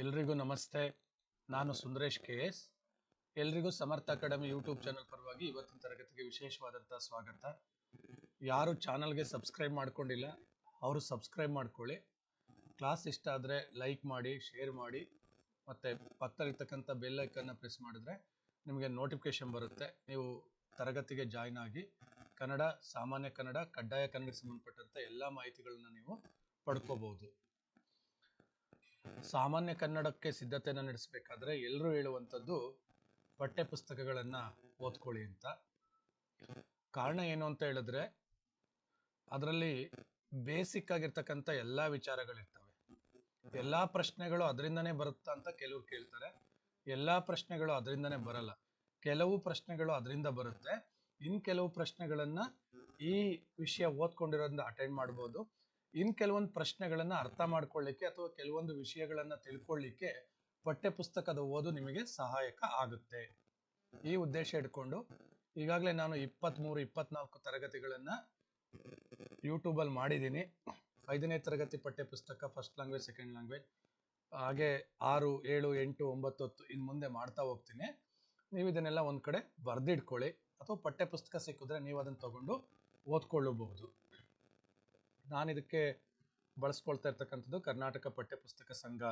ಎಲ್ರಿಗೂ ನಮಸ್ತೆ. ನಾನು ಸುಂದರೇಶ್ ಕೆ ಎಸ್. ಎಲ್ರಿಗೂ ಸಮರ್ಥ ಅಕಾಡೆಮಿ ಯೂಟ್ಯೂಬ್ ಚಾನಲ್ ಪರವಾಗಿ ಇವತ್ತಿನ ತರಗತಿಗೆ ವಿಶೇಷವಾದಂಥ ಸ್ವಾಗತ. ಯಾರು ಚಾನಲ್ಗೆ ಸಬ್ಸ್ಕ್ರೈಬ್ ಮಾಡ್ಕೊಂಡಿಲ್ಲ, ಅವರು ಸಬ್ಸ್ಕ್ರೈಬ್ ಮಾಡ್ಕೊಳ್ಳಿ. ಕ್ಲಾಸ್ ಇಷ್ಟ ಆದರೆ ಲೈಕ್ ಮಾಡಿ, ಶೇರ್ ಮಾಡಿ, ಮತ್ತು ಪಕ್ಕದಲ್ಲಿರ್ತಕ್ಕಂಥ ಬೆಲ್ ಐಕನ್ನ ಪ್ರೆಸ್ ಮಾಡಿದ್ರೆ ನಿಮಗೆ ನೋಟಿಫಿಕೇಶನ್ ಬರುತ್ತೆ. ನೀವು ತರಗತಿಗೆ ಜಾಯ್ನ್ ಆಗಿ ಕನ್ನಡ, ಸಾಮಾನ್ಯ ಕನ್ನಡ, ಕಡ್ಡಾಯ ಕನ್ನಡಕ್ಕೆ ಸಂಬಂಧಪಟ್ಟಂಥ ಎಲ್ಲ ಮಾಹಿತಿಗಳನ್ನ ನೀವು ಪಡ್ಕೋಬಹುದು. ಸಾಮಾನ್ಯ ಕನ್ನಡಕ್ಕೆ ಸಿದ್ಧತೆಯನ್ನು ನಡೆಸಬೇಕಾದ್ರೆ ಎಲ್ಲರೂ ಹೇಳುವಂಥದ್ದು ಪಠ್ಯ ಪುಸ್ತಕಗಳನ್ನು ಓದ್ಕೊಳ್ಳಿ ಅಂತ. ಕಾರಣ ಏನು ಅಂತ ಹೇಳಿದ್ರೆ, ಅದರಲ್ಲಿ ಬೇಸಿಕ್ ಆಗಿರ್ತಕ್ಕಂಥ ಎಲ್ಲ ವಿಚಾರಗಳಿರ್ತವೆ. ಎಲ್ಲ ಪ್ರಶ್ನೆಗಳು ಅದರಿಂದನೇ ಬರುತ್ತಾ ಅಂತ ಕೆಲವರು ಕೇಳ್ತಾರೆ. ಎಲ್ಲ ಪ್ರಶ್ನೆಗಳು ಅದರಿಂದನೇ ಬರಲ್ಲ. ಕೆಲವು ಪ್ರಶ್ನೆಗಳು ಅದರಿಂದ ಬರುತ್ತೆ. ಇನ್ ಕೆಲವು ಪ್ರಶ್ನೆಗಳನ್ನ ಈ ವಿಷಯ ಓದ್ಕೊಂಡಿರೋದ್ರಿಂದ ಅಟೆಂಡ್ ಮಾಡ್ಬೋದು. ಇನ್ ಕೆಲವೊಂದು ಪ್ರಶ್ನೆಗಳನ್ನ ಅರ್ಥ ಮಾಡ್ಕೊಳ್ಳಿಕ್ಕೆ ಅಥವಾ ಕೆಲವೊಂದು ವಿಷಯಗಳನ್ನ ತಿಳ್ಕೊಳ್ಳಿಕ್ಕೆ ಪಠ್ಯಪುಸ್ತಕದ ಓದು ನಿಮಗೆ ಸಹಾಯಕ ಆಗುತ್ತೆ. ಈ ಉದ್ದೇಶ ಇಟ್ಕೊಂಡು ಈಗಾಗಲೇ ನಾನು ಇಪ್ಪತ್ತ್ಮೂರು ಇಪ್ಪತ್ನಾಲ್ಕು ತರಗತಿಗಳನ್ನ ಯೂಟ್ಯೂಬಲ್ಲಿ ಮಾಡಿದ್ದೀನಿ. ಐದನೇ ತರಗತಿ ಪಠ್ಯಪುಸ್ತಕ ಫಸ್ಟ್ ಲ್ಯಾಂಗ್ವೇಜ್ ಸೆಕೆಂಡ್ ಲ್ಯಾಂಗ್ವೇಜ್ ಹಾಗೆ ಆರು, ಏಳು, ಎಂಟು, ಒಂಬತ್ತು, ಹತ್ತು ಇನ್ನು ಮುಂದೆ ಮಾಡ್ತಾ ಹೋಗ್ತೀನಿ. ನೀವು ಇದನ್ನೆಲ್ಲ ಒಂದು ಕಡೆ ಬರೆದಿಟ್ಕೊಳ್ಳಿ. ಅಥವಾ ಪಠ್ಯಪುಸ್ತಕ ಸಿಕ್ಕಿದ್ರೆ ನೀವು ಅದನ್ನು ತಗೊಂಡು ಓದ್ಕೊಳ್ಳಬಹುದು. ನಾನು ಇದಕ್ಕೆ ಬಳಸ್ಕೊಳ್ತಾ ಇರ್ತಕ್ಕಂಥದ್ದು ಕರ್ನಾಟಕ ಪಠ್ಯಪುಸ್ತಕ ಸಂಘ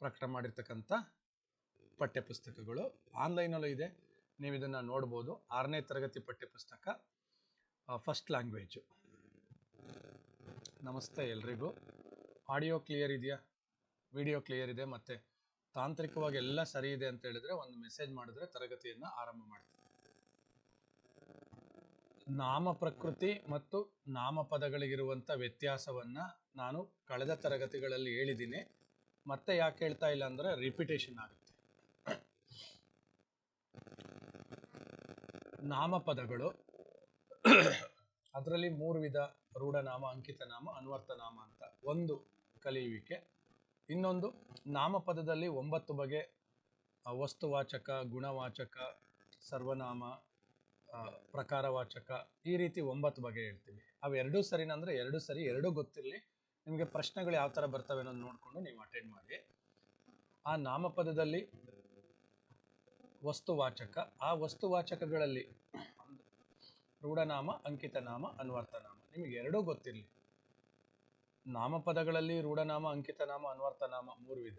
ಪ್ರಕಟ ಮಾಡಿರ್ತಕ್ಕಂಥ ಪಠ್ಯಪುಸ್ತಕಗಳು. ಆನ್ಲೈನಲ್ಲೂ ಇದೆ. ನೀವು ಇದನ್ನು ನೋಡ್ಬೋದು. ಆರನೇ ತರಗತಿ ಪಠ್ಯಪುಸ್ತಕ ಫಸ್ಟ್ ಲ್ಯಾಂಗ್ವೇಜು ನಮಸ್ತೆ ಎಲ್ರಿಗೂ. ಆಡಿಯೋ ಕ್ಲಿಯರ್ ಇದೆಯಾ? ವಿಡಿಯೋ ಕ್ಲಿಯರ್ ಇದೆ. ಮತ್ತು ತಾಂತ್ರಿಕವಾಗಿ ಎಲ್ಲ ಸರಿ ಇದೆ ಅಂತ ಹೇಳಿದ್ರೆ ಒಂದು ಮೆಸೇಜ್ ಮಾಡಿದ್ರೆ ತರಗತಿಯನ್ನು ಆರಂಭ ಮಾಡ್ತೀನಿ ನಾಮ ಪ್ರಕೃತಿ ಮತ್ತು ನಾಮಪದಗಳಿಗಿರುವಂಥ ವ್ಯತ್ಯಾಸವನ್ನ ನಾನು ಕಳೆದ ತರಗತಿಗಳಲ್ಲಿ ಹೇಳಿದ್ದೀನಿ. ಮತ್ತೆ ಯಾಕೆ ಹೇಳ್ತಾ ಇಲ್ಲ ಅಂದ್ರೆ ರಿಪಿಟೇಷನ್ ಆಗುತ್ತೆ. ನಾಮಪದಗಳು, ಅದರಲ್ಲಿ ಮೂರು ವಿಧ, ರೂಢನಾಮ ಅಂಕಿತ ನಾಮ ಅನ್ವರ್ಥ ನಾಮ ಅಂತ. ಒಂದು ಕಲಿಯುವಿಕೆ, ಇನ್ನೊಂದು ನಾಮಪದದಲ್ಲಿ ಒಂಬತ್ತು ಬಗೆ ವಸ್ತುವಾಚಕ, ಗುಣವಾಚಕ, ಸರ್ವನಾಮ ಪ್ರಕಾರವಾಚಕ ಈ ರೀತಿ ಒಂಬತ್ತು ಬಗೆ ಹೇಳ್ತೀವಿ. ಅವು ಎರಡೂ ಸರಿನಾ ಅಂದ್ರೆ ಎರಡು ಸರಿ ಎರಡೂ ಗೊತ್ತಿರಲಿ. ನಿಮಗೆ ಪ್ರಶ್ನೆಗಳು ಯಾವ ಥರ ಬರ್ತವೆ ಅನ್ನೋದು ನೋಡಿಕೊಂಡು ನೀವು ಅಟೆಂಡ್ ಮಾಡಿ. ಆ ನಾಮಪದದಲ್ಲಿ ವಸ್ತುವಾಚಕ ಆ ವಸ್ತುವಾಚಕಗಳಲ್ಲಿ ರೂಢನಾಮ ಅಂಕಿತನಾಮ ಅನ್ವರ್ಥನಾಮ. ನಿಮಗೆ ಎರಡೂ ಗೊತ್ತಿರಲಿ. ನಾಮಪದಗಳಲ್ಲಿ ರೂಢನಾಮ ಅಂಕಿತನಾಮ ಅನ್ವರ್ಥನಾಮ ಮೂರು ವಿಧ.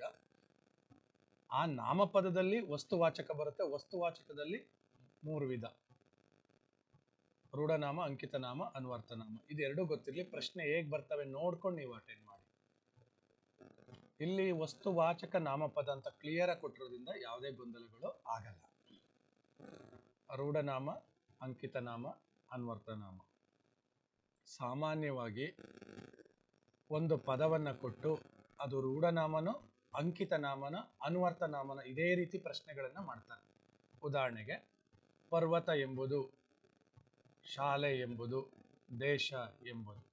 ಆ ನಾಮಪದದಲ್ಲಿ ವಸ್ತುವಾಚಕ ಬರುತ್ತೆ ವಸ್ತುವಾಚಕದಲ್ಲಿ ಮೂರು ವಿಧ. ರೂಢನಾಮ, ಅಂಕಿತನಾಮ ಅನ್ವರ್ಥನಾಮ ಇದೆರಡೂ ಗೊತ್ತಿರಲಿ, ಪ್ರಶ್ನೆ ಹೇಗೆ ಬರ್ತವೆ ನೋಡ್ಕೊಂಡು ನೀವು ಅಟೆಂಡ್ ಮಾಡಿ. ಇಲ್ಲಿ ವಸ್ತುವಾಚಕ ನಾಮಪದ ಅಂತ ಕ್ಲಿಯರ್ ಆಗಿ ಕೊಟ್ಟಿರೋದ್ರಿಂದ ಯಾವುದೇ ಗೊಂದಲಗಳು ಆಗಲ್ಲ. ರೂಢನಾಮ, ಅಂಕಿತನಾಮ ಅನ್ವರ್ಥನಾಮ ಸಾಮಾನ್ಯವಾಗಿ ಒಂದು ಪದವನ್ನ ಕೊಟ್ಟು ಅದು ರೂಢನಾಮನೋ, ಅಂಕಿತನಾಮನ ಅನ್ವರ್ಥನಾಮನ ಇದೇ ರೀತಿ ಪ್ರಶ್ನೆಗಳನ್ನು ಮಾಡ್ತಾರೆ. ಉದಾಹರಣೆಗೆ, ಪರ್ವತ ಎಂಬುದು ಶಾಲೆ ಎಂಬುದು ದೇಶ ಎಂಬುದು.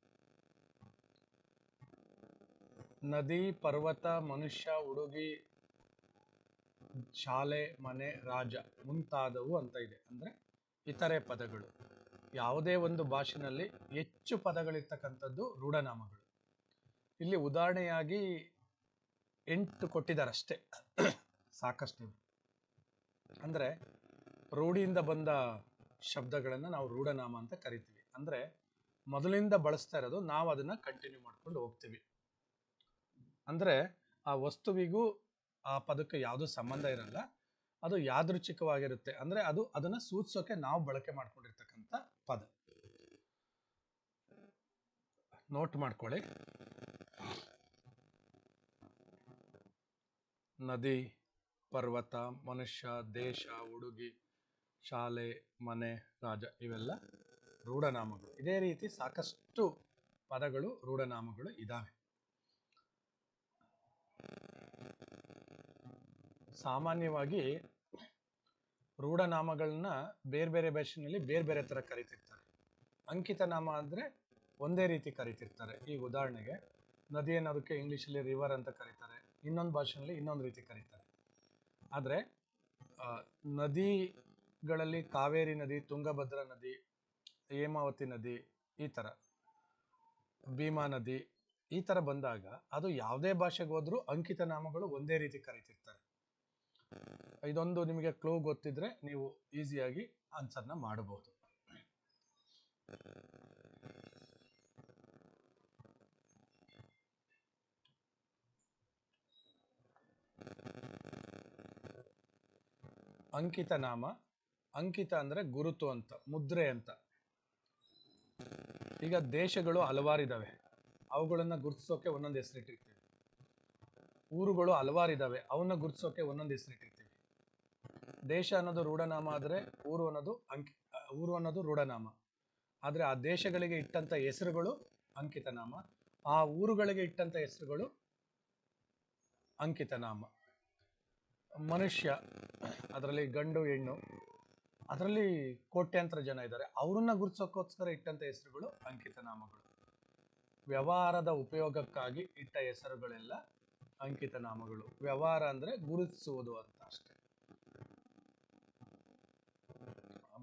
ನದಿ, ಪರ್ವತ, ಮನುಷ್ಯ ಉಡುಗಿ ಶಾಲೆ, ಮನೆ, ರಾಜ ಮುಂತಾದವು ಅಂತ ಇದೆ. ಅಂದ್ರೆ ಇತರೆ ಪದಗಳು. ಯಾವುದೇ ಒಂದು ಭಾಷೆನಲ್ಲಿ ಹೆಚ್ಚು ಪದಗಳಿರ್ತಕ್ಕಂಥದ್ದು ರೂಢನಾಮಗಳು. ಇಲ್ಲಿ ಉದಾಹರಣೆಯಾಗಿ ಎಂಟು ಕೊಟ್ಟಿದ್ದಾರಷ್ಟೇ. ಸಾಕಷ್ಟು. ಅಂದ್ರೆ ರೂಢಿಯಿಂದ ಬಂದ ಶಬ್ದಗಳನ್ನು ನಾವು ರೂಢನಾಮ ಅಂತ ಕರಿತೀವಿ. ಅಂದ್ರೆ ಮೊದಲಿಂದ ಬಳಸ್ತಾ ಇರೋದು ನಾವು ಅದನ್ನ ಕಂಟಿನ್ಯೂ ಮಾಡ್ಕೊಂಡು ಹೋಗ್ತೀವಿ. ಅಂದ್ರೆ ಆ ವಸ್ತುವಿಗೂ ಆ ಪದಕ್ಕೆ ಯಾವುದೂ ಸಂಬಂಧ ಇರಲ್ಲ, ಅದು ಯಾದೃಚ್ಛಿಕವಾಗಿರುತ್ತೆ. ಅಂದ್ರೆ ಅದು ಅದನ್ನ ಸೂಚಿಸೋಕೆ ನಾವು ಬಳಕೆ ಮಾಡ್ಕೊಂಡಿರ್ತಕ್ಕಂಥ ಪದ. ನೋಟ್ ಮಾಡ್ಕೊಳ್ಳಿ. ನದಿ, ಪರ್ವತ, ಮನುಷ್ಯ, ದೇಶ ಹುಡುಗಿ ಶಾಲೆ, ಮನೆ, ರಾಜ ಇವೆಲ್ಲ ರೂಢನಾಮಗಳು. ಇದೇ ರೀತಿ ಸಾಕಷ್ಟು ಪದಗಳು ರೂಢನಾಮಗಳು ಇದ್ದಾವೆ ಸಾಮಾನ್ಯವಾಗಿ ರೂಢನಾಮಗಳನ್ನ ಬೇರೆ ಬೇರೆ ಭಾಷೆನಲ್ಲಿ ಬೇರೆ ಬೇರೆ ಥರ ಕರಿತಿರ್ತಾರೆ. ಅಂಕಿತ ನಾಮ ಅಂದರೆ ಒಂದೇ ರೀತಿ ಕರಿತಿರ್ತಾರೆ. ಈಗ ಉದಾಹರಣೆಗೆ ನದಿ ಅನ್ನೋದಕ್ಕೆ ಇಂಗ್ಲೀಷಲ್ಲಿ ರಿವರ್ ಅಂತ ಕರೀತಾರೆ. ಇನ್ನೊಂದು ಭಾಷೆಯಲ್ಲಿ ಇನ್ನೊಂದು ರೀತಿ ಕರೀತಾರೆ. ಆದರೆ ನದಿಗಳಲ್ಲಿ ಕಾವೇರಿ ನದಿ, ತುಂಗಭದ್ರಾ ನದಿ, ಹೇಮಾವತಿ ನದಿ ಈ ಥರ ಭೀಮಾ ನದಿ ಈ ಥರ ಬಂದಾಗ ಅದು ಯಾವುದೇ ಭಾಷೆಗೆ ಹೋದ್ರೂ ಅಂಕಿತ ನಾಮಗಳು ಒಂದೇ ರೀತಿ ಕರೀತಿರ್ತಾರೆ. ಇದೊಂದು ನಿಮಗೆ ಕ್ಲೂ ಗೊತ್ತಿದ್ರೆ ನೀವು ಈಸಿಯಾಗಿ ಆನ್ಸರ್ನ ಮಾಡಬಹುದು. ಅಂಕಿತ ನಾಮ ಅಂಕಿತ ಅಂದ್ರೆ ಗುರುತು ಅಂತ, ಮುದ್ರೆ ಅಂತ. ಈಗ ದೇಶಗಳು ಹಲವಾರಿದ್ದಾವೆ ಅವುಗಳನ್ನು ಗುರುತಿಸೋಕೆ ಒಂದೊಂದು ಹೆಸರಿಟ್ಟಿರ್ತೀವಿ. ಊರುಗಳು ಹಲವಾರಿದ್ದಾವೆ ಅವನ್ನ ಗುರುತಿಸೋಕೆ ಒಂದೊಂದು ಹೆಸರಿಟ್ಟಿರ್ತೀವಿ. ದೇಶ ಅನ್ನೋದು ರೂಢನಾಮ ಆದರೆ ಊರು ಅನ್ನೋದು ಅಂಕಿ, ಊರು ಅನ್ನೋದು ರೂಢನಾಮ. ಆದರೆ ಆ ದೇಶಗಳಿಗೆ ಇಟ್ಟಂತ ಹೆಸರುಗಳು ಅಂಕಿತನಾಮ. ಆ ಊರುಗಳಿಗೆ ಇಟ್ಟಂತ ಹೆಸರುಗಳು ಅಂಕಿತನಾಮ. ಮನುಷ್ಯ, ಅದರಲ್ಲಿ ಗಂಡು, ಹೆಣ್ಣು ಅದರಲ್ಲಿ ಕೋಟ್ಯಂತರ ಜನ ಇದ್ದಾರೆ. ಅವ್ರನ್ನ ಗುರುತಿಸೋಕ್ಕೋಸ್ಕರ ಇಟ್ಟಂತ ಹೆಸರುಗಳು ಅಂಕಿತ ನಾಮಗಳು ವ್ಯವಹಾರದ ಉಪಯೋಗಕ್ಕಾಗಿ ಇಟ್ಟ ಹೆಸರುಗಳೆಲ್ಲ ಅಂಕಿತ ನಾಮಗಳು ವ್ಯವಹಾರ ಅಂದ್ರೆ ಗುರುತಿಸುವುದು ಅಂತ ಅಷ್ಟೇ.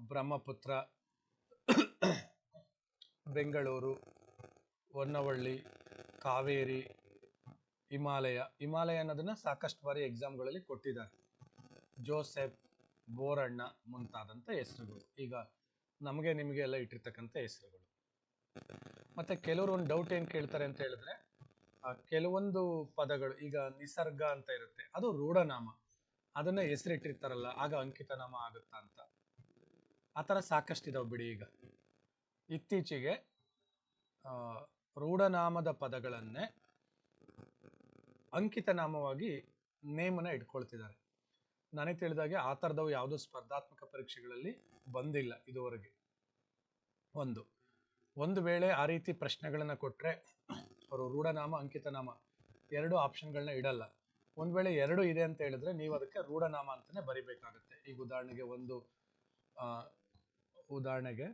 ಬ್ರಹ್ಮಪುತ್ರ, ಬೆಂಗಳೂರು, ಹೊನ್ನವಳ್ಳಿ, ಕಾವೇರಿ, ಹಿಮಾಲಯ. ಹಿಮಾಲಯ ಅನ್ನೋದನ್ನ ಸಾಕಷ್ಟು ಬಾರಿ ಎಕ್ಸಾಮ್ಗಳಲ್ಲಿ ಕೊಟ್ಟಿದ್ದಾರೆ. ಜೋಸೆಫ್ ಬೋರಣ್ಣ ಮುಂತಾದಂಥ ಹೆಸರುಗಳು. ಈಗ ನಮಗೆ ನಿಮಗೆ ಎಲ್ಲ ಇಟ್ಟಿರ್ತಕ್ಕಂಥ ಹೆಸರುಗಳು. ಮತ್ತೆ ಕೆಲವರು ಒಂದು ಡೌಟ್ ಏನು ಕೇಳ್ತಾರೆ ಅಂತ ಹೇಳಿದ್ರೆ ಕೆಲವೊಂದು ಪದಗಳು, ಈಗ ನಿಸರ್ಗ ಅಂತ ಇರುತ್ತೆ, ಅದು ರೂಢನಾಮ. ಅದನ್ನ ಹೆಸರಿಟ್ಟಿರ್ತಾರಲ್ಲ, ಆಗ ಅಂಕಿತ ನಾಮ ಆಗುತ್ತಾ ಅಂತ. ಆ ಥರ ಸಾಕಷ್ಟು ಇದಾವೆ ಬಿಡಿ ಈಗ. ಇತ್ತೀಚೆಗೆ ರೂಢನಾಮದ ಪದಗಳನ್ನೇ ಅಂಕಿತ ನಾಮವಾಗಿ ನೇಮನ ಇಟ್ಕೊಳ್ತಿದ್ದಾರೆ. ನನಗೆ ತಿಳಿದಾಗೆ ಆ ಥರದವು ಯಾವುದೋ ಸ್ಪರ್ಧಾತ್ಮಕ ಪರೀಕ್ಷೆಗಳಲ್ಲಿ ಬಂದಿಲ್ಲ ಇದುವರೆಗೆ. ಒಂದು ಒಂದು ವೇಳೆ ಆ ರೀತಿ ಪ್ರಶ್ನೆಗಳನ್ನು ಕೊಟ್ರೆ ಅವರು ರೂಢನಾಮ, ಅಂಕಿತನಾಮ ಎರಡು ಆಪ್ಷನ್ಗಳನ್ನ ಇಡಲ್ಲ. ಒಂದು ವೇಳೆ ಎರಡು ಇದೆ ಅಂತ ಹೇಳಿದ್ರೆ ನೀವು ಅದಕ್ಕೆ ರೂಢನಾಮ ಅಂತಲೇ ಬರಿಬೇಕಾಗುತ್ತೆ. ಈಗ ಉದಾಹರಣೆಗೆ ಒಂದು ಉದಾಹರಣೆಗೆ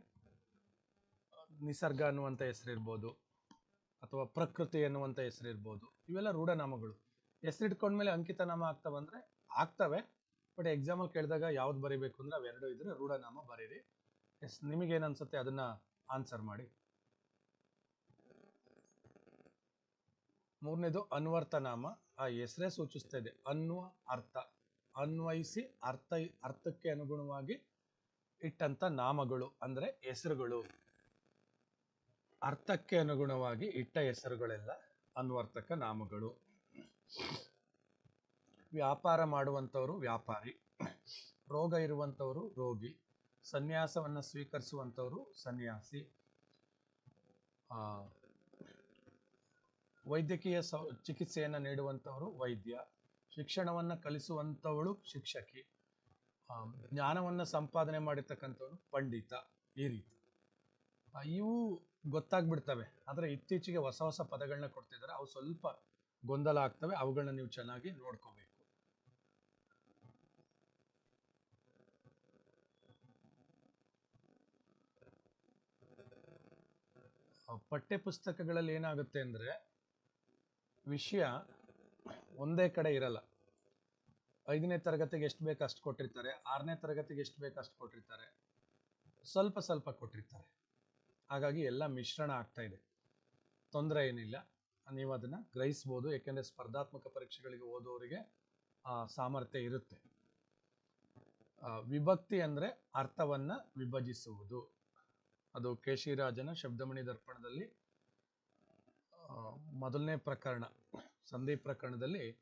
ನಿಸರ್ಗ ಅನ್ನುವಂಥ ಹೆಸರಿರ್ಬೋದು ಅಥವಾ ಪ್ರಕೃತಿ ಅನ್ನುವಂಥ ಹೆಸರಿರ್ಬೋದು ಇವೆಲ್ಲ ರೂಢನಾಮಗಳು. ಹೆಸರಿಟ್ಕೊಂಡ್ಮೇಲೆ ಅಂಕಿತನಾಮ ಆಗ್ತಾವಂದ್ರೆ ಆಗ್ತವೆ. ಬಟ್ ಎಕ್ಸಾಮಲ್ಲಿ ಕೇಳಿದಾಗ ಯಾವ್ದು ಬರೀಬೇಕು ಅಂದ್ರೆ ಅವೆರಡು ಇದ್ರೆ ರೂಢನಾಮ ಬರೀರಿ. ಎಸ್ ನಿಮಗೇನು ಅನ್ಸುತ್ತೆ ಅದನ್ನ ಆನ್ಸರ್ ಮಾಡಿ. ಮೂರನೇದು ಅನ್ವರ್ಥ ನಾಮ ಆ ಹೆಸರೇ ಸೂಚಿಸ್ತಾ ಇದೆ. ಅನ್ವ ಅರ್ಥ. ಅನ್ವಯಿಸಿ ಅರ್ಥ ಅರ್ಥಕ್ಕೆ ಅನುಗುಣವಾಗಿ ಇಟ್ಟಂತ ನಾಮಗಳು ಅಂದ್ರೆ ಹೆಸರುಗಳು. ಅರ್ಥಕ್ಕೆ ಅನುಗುಣವಾಗಿ ಇಟ್ಟ ಹೆಸರುಗಳೆಲ್ಲ ಅನ್ವರ್ಥಕ ನಾಮಗಳು. ವ್ಯಾಪಾರ ಮಾಡುವಂಥವರು ವ್ಯಾಪಾರಿ ರೋಗ ಇರುವಂಥವರು ರೋಗಿ ಸನ್ಯಾಸವನ್ನ ಸ್ವೀಕರಿಸುವಂಥವರು ಸನ್ಯಾಸಿ ಆ, ವೈದ್ಯಕೀಯ ಸೌ ಚಿಕಿತ್ಸೆಯನ್ನು ನೀಡುವಂಥವರು ವೈದ್ಯ ಶಿಕ್ಷಣವನ್ನು ಕಲಿಸುವಂಥವಳು ಶಿಕ್ಷಕಿ ಜ್ಞಾನವನ್ನು ಸಂಪಾದನೆ ಮಾಡಿರ್ತಕ್ಕಂಥವ್ರು ಪಂಡಿತ ಈ ರೀತಿ. ಇವು ಗೊತ್ತಾಗ್ಬಿಡ್ತವೆ ಆದರೆ ಇತ್ತೀಚೆಗೆ ಹೊಸ ಹೊಸ ಪದಗಳನ್ನ ಕೊಡ್ತಿದ್ದಾರೆ ಅವು ಸ್ವಲ್ಪ ಗೊಂದಲ ಆಗ್ತವೆ ಅವುಗಳನ್ನ ನೀವು ಚೆನ್ನಾಗಿ ನೋಡ್ಕೋಬೇಕು ಆ, ಪಠ್ಯ ಪುಸ್ತಕಗಳಲ್ಲಿ ಏನಾಗುತ್ತೆ ಅಂದ್ರೆ ವಿಷಯ ಒಂದೇ ಕಡೆ ಇರಲ್ಲ. ಐದನೇ ತರಗತಿಗೆ ಎಷ್ಟು ಬೇಕು ಅಷ್ಟು ಕೊಟ್ಟಿರ್ತಾರೆ, ಆರನೇ ತರಗತಿಗೆ ಎಷ್ಟು ಬೇಕು ಅಷ್ಟು ಕೊಟ್ಟಿರ್ತಾರೆ, ಸ್ವಲ್ಪ ಸ್ವಲ್ಪ ಕೊಟ್ಟಿರ್ತಾರೆ. ಹಾಗಾಗಿ ಎಲ್ಲ ಮಿಶ್ರಣ ಆಗ್ತಾ ಇದೆ. ತೊಂದರೆ ಏನಿಲ್ಲ. ನೀವು ಅದನ್ನ ಗ್ರಹಿಸ್ಬೋದು, ಏಕೆಂದರೆ ಸ್ಪರ್ಧಾತ್ಮಕ ಪರೀಕ್ಷೆಗಳಿಗೆ ಓದೋರಿಗೆ, ಆ, ಸಾಮರ್ಥ್ಯ ಇರುತ್ತೆ. ವಿಭಕ್ತಿ ಅಂದ್ರೆ ಅರ್ಥವನ್ನ ವಿಭಜಿಸುವುದು. ಅದು ಕೇಶಿರಾಜನ ಶಬ್ದಮಣಿ ದರ್ಪಣದಲ್ಲಿ ಮೊದಲನೇ ಪ್ರಕರಣ ಸಂಧಿ ಪ್ರಕರಣದಲ್ಲಿ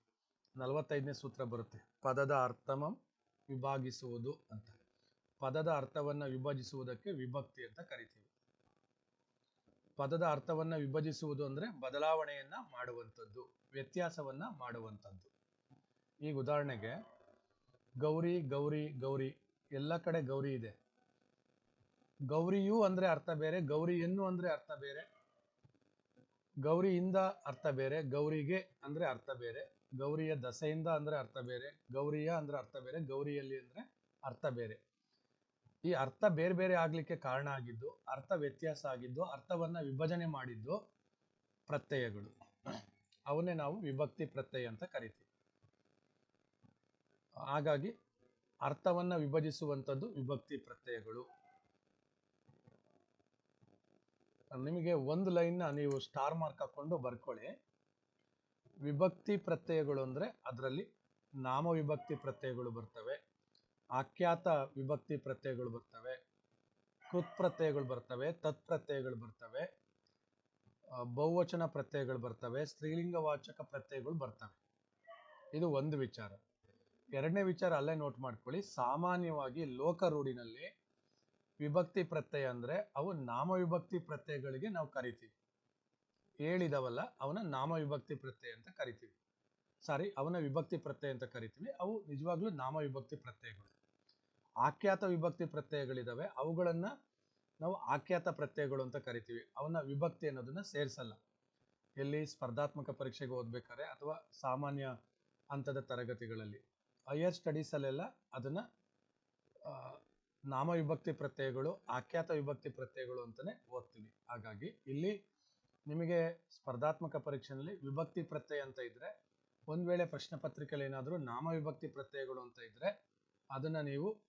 ನಲವತ್ತೈದನೇ ಸೂತ್ರ ಬರುತ್ತೆ. ಪದದ ಅರ್ಥಮಂ ವಿಭಾಗಿಸುವುದು ಅಂತ. ಪದದ ಅರ್ಥವನ್ನ ವಿಭಜಿಸುವುದಕ್ಕೆ ವಿಭಕ್ತಿ ಅಂತ ಕರಿತೀವಿ. ಪದದ ಅರ್ಥವನ್ನ ವಿಭಜಿಸುವುದು ಅಂದ್ರೆ ಬದಲಾವಣೆಯನ್ನ ಮಾಡುವಂಥದ್ದು, ವ್ಯತ್ಯಾಸವನ್ನ ಮಾಡುವಂಥದ್ದು. ಈಗ ಉದಾಹರಣೆಗೆ, ಗೌರಿ ಗೌರಿ ಗೌರಿ, ಎಲ್ಲ ಕಡೆ ಗೌರಿ ಇದೆ. ಗೌರಿಯು ಅಂದ್ರೆ ಅರ್ಥ ಬೇರೆ, ಗೌರಿಯನ್ನು ಅಂದ್ರೆ ಅರ್ಥ ಬೇರೆ, ಗೌರಿಯಿಂದ ಅರ್ಥ ಬೇರೆ, ಗೌರಿಗೆ ಅಂದ್ರೆ ಅರ್ಥ ಬೇರೆ, ಗೌರಿಯ ದಸೆಯಿಂದ ಅಂದ್ರೆ ಅರ್ಥ ಬೇರೆ, ಗೌರಿಯ ಅಂದ್ರೆ ಅರ್ಥ ಬೇರೆ, ಗೌರಿಯಲ್ಲಿ ಅಂದ್ರೆ ಅರ್ಥ ಬೇರೆ. ಈ ಅರ್ಥ ಬೇರೆ ಬೇರೆ ಆಗ್ಲಿಕ್ಕೆ ಕಾರಣ ಆಗಿದ್ದು, ಅರ್ಥ ವ್ಯತ್ಯಾಸ ಆಗಿದ್ದು, ಅರ್ಥವನ್ನ ವಿಭಜನೆ ಮಾಡಿದ್ದು ಪ್ರತ್ಯಯಗಳು. ಅವನ್ನೇ ನಾವು ವಿಭಕ್ತಿ ಪ್ರತ್ಯಯ ಅಂತ ಕರಿತೀವಿ. ಹಾಗಾಗಿ ಅರ್ಥವನ್ನ ವಿಭಜಿಸುವಂಥದ್ದು ವಿಭಕ್ತಿ ಪ್ರತ್ಯಯಗಳು. ನಿಮಗೆ ಒಂದು ಲೈನ್ನ ನೀವು ಸ್ಟಾರ್ ಮಾರ್ಕ್ ಹಾಕೊಂಡು ಬರ್ಕೊಳ್ಳಿ. ವಿಭಕ್ತಿ ಪ್ರತ್ಯಯಗಳು ಅಂದರೆ ಅದರಲ್ಲಿ ನಾಮ ವಿಭಕ್ತಿ ಪ್ರತ್ಯಯಗಳು ಬರ್ತವೆ, ಆಖ್ಯಾತ ವಿಭಕ್ತಿ ಪ್ರತ್ಯಯಗಳು ಬರ್ತವೆ, ಕೃತ್ ಪ್ರತ್ಯಯಗಳು ಬರ್ತವೆ, ತತ್ ಪ್ರತ್ಯಯಗಳು ಬರ್ತವೆ ಬಹುವಚನ ಪ್ರತ್ಯಯಗಳು ಬರ್ತವೆ ಸ್ತ್ರೀಲಿಂಗವಾಚಕ ಪ್ರತ್ಯಯಗಳು ಬರ್ತವೆ. ಇದು ಒಂದು ವಿಚಾರ. ಎರಡನೇ ವಿಚಾರ ಅಲ್ಲೇ ನೋಟ್ ಮಾಡ್ಕೊಳ್ಳಿ. ಸಾಮಾನ್ಯವಾಗಿ ಲೋಕರೂಢಿನಲ್ಲಿ ವಿಭಕ್ತಿ ಪ್ರತ್ಯಯ ಅಂದ್ರೆ ಅವು ನಾಮ ವಿಭಕ್ತಿ ಪ್ರತ್ಯಯಗಳಿಗೆ ನಾವು ಕರಿತೀವಿ. ಹೇಳಿದವಲ್ಲ ಅವನ ನಾಮ ವಿಭಕ್ತಿ ಪ್ರತ್ಯಯ ಅಂತ ಕರಿತೀವಿ. ಸಾರಿ ಅವನ ವಿಭಕ್ತಿ ಪ್ರತ್ಯಯ ಅಂತ ಕರಿತೀವಿ. ಅವು ನಿಜವಾಗ್ಲೂ ನಾಮ ವಿಭಕ್ತಿ ಪ್ರತ್ಯಯಗಳು. ಆಖ್ಯಾತ ವಿಭಕ್ತಿ ಪ್ರತ್ಯಯಗಳಿದಾವೆ. ಅವುಗಳನ್ನ ನಾವು ಆಖ್ಯಾತ ಪ್ರತ್ಯಯಗಳು ಅಂತ ಕರಿತೀವಿ. ಅವನ ವಿಭಕ್ತಿ ಅನ್ನೋದನ್ನ ಸೇರಿಸಲ್ಲ. ಎಲ್ಲಿ ಸ್ಪರ್ಧಾತ್ಮಕ ಪರೀಕ್ಷೆಗೆ ಓದ್ಬೇಕಾದ್ರೆ ಅಥವಾ ಸಾಮಾನ್ಯ ಹಂತದ ತರಗತಿಗಳಲ್ಲಿ. ಹೈಯರ್ ಸ್ಟಡೀಸಲ್ಲೆಲ್ಲ ಅದನ್ನ ನಾಮ ವಿಭಕ್ತಿ ಪ್ರತ್ಯಯಗಳು, ಆಖ್ಯಾತ ವಿಭಕ್ತಿ ಪ್ರತ್ಯಯಗಳು ಅಂತಾನೆ ಓದ್ತೀವಿ. ಹಾಗಾಗಿ ಇಲ್ಲಿ ನಿಮಗೆ ಸ್ಪರ್ಧಾತ್ಮಕ ಪರೀಕ್ಷೆಯಲ್ಲಿ ವಿಭಕ್ತಿ ಪ್ರತ್ಯಯ ಅಂತ ಇದ್ರೆ, ಒಂದ್ ವೇಳೆ ಪ್ರಶ್ನೆ ಪತ್ರಿಕೆಯಲ್ಲಿ ಏನಾದರೂ ನಾಮ ವಿಭಕ್ತಿ ಪ್ರತ್ಯಯಗಳು ಅಂತ ಇದ್ರೆ, ಅದನ್ನ ನೀವು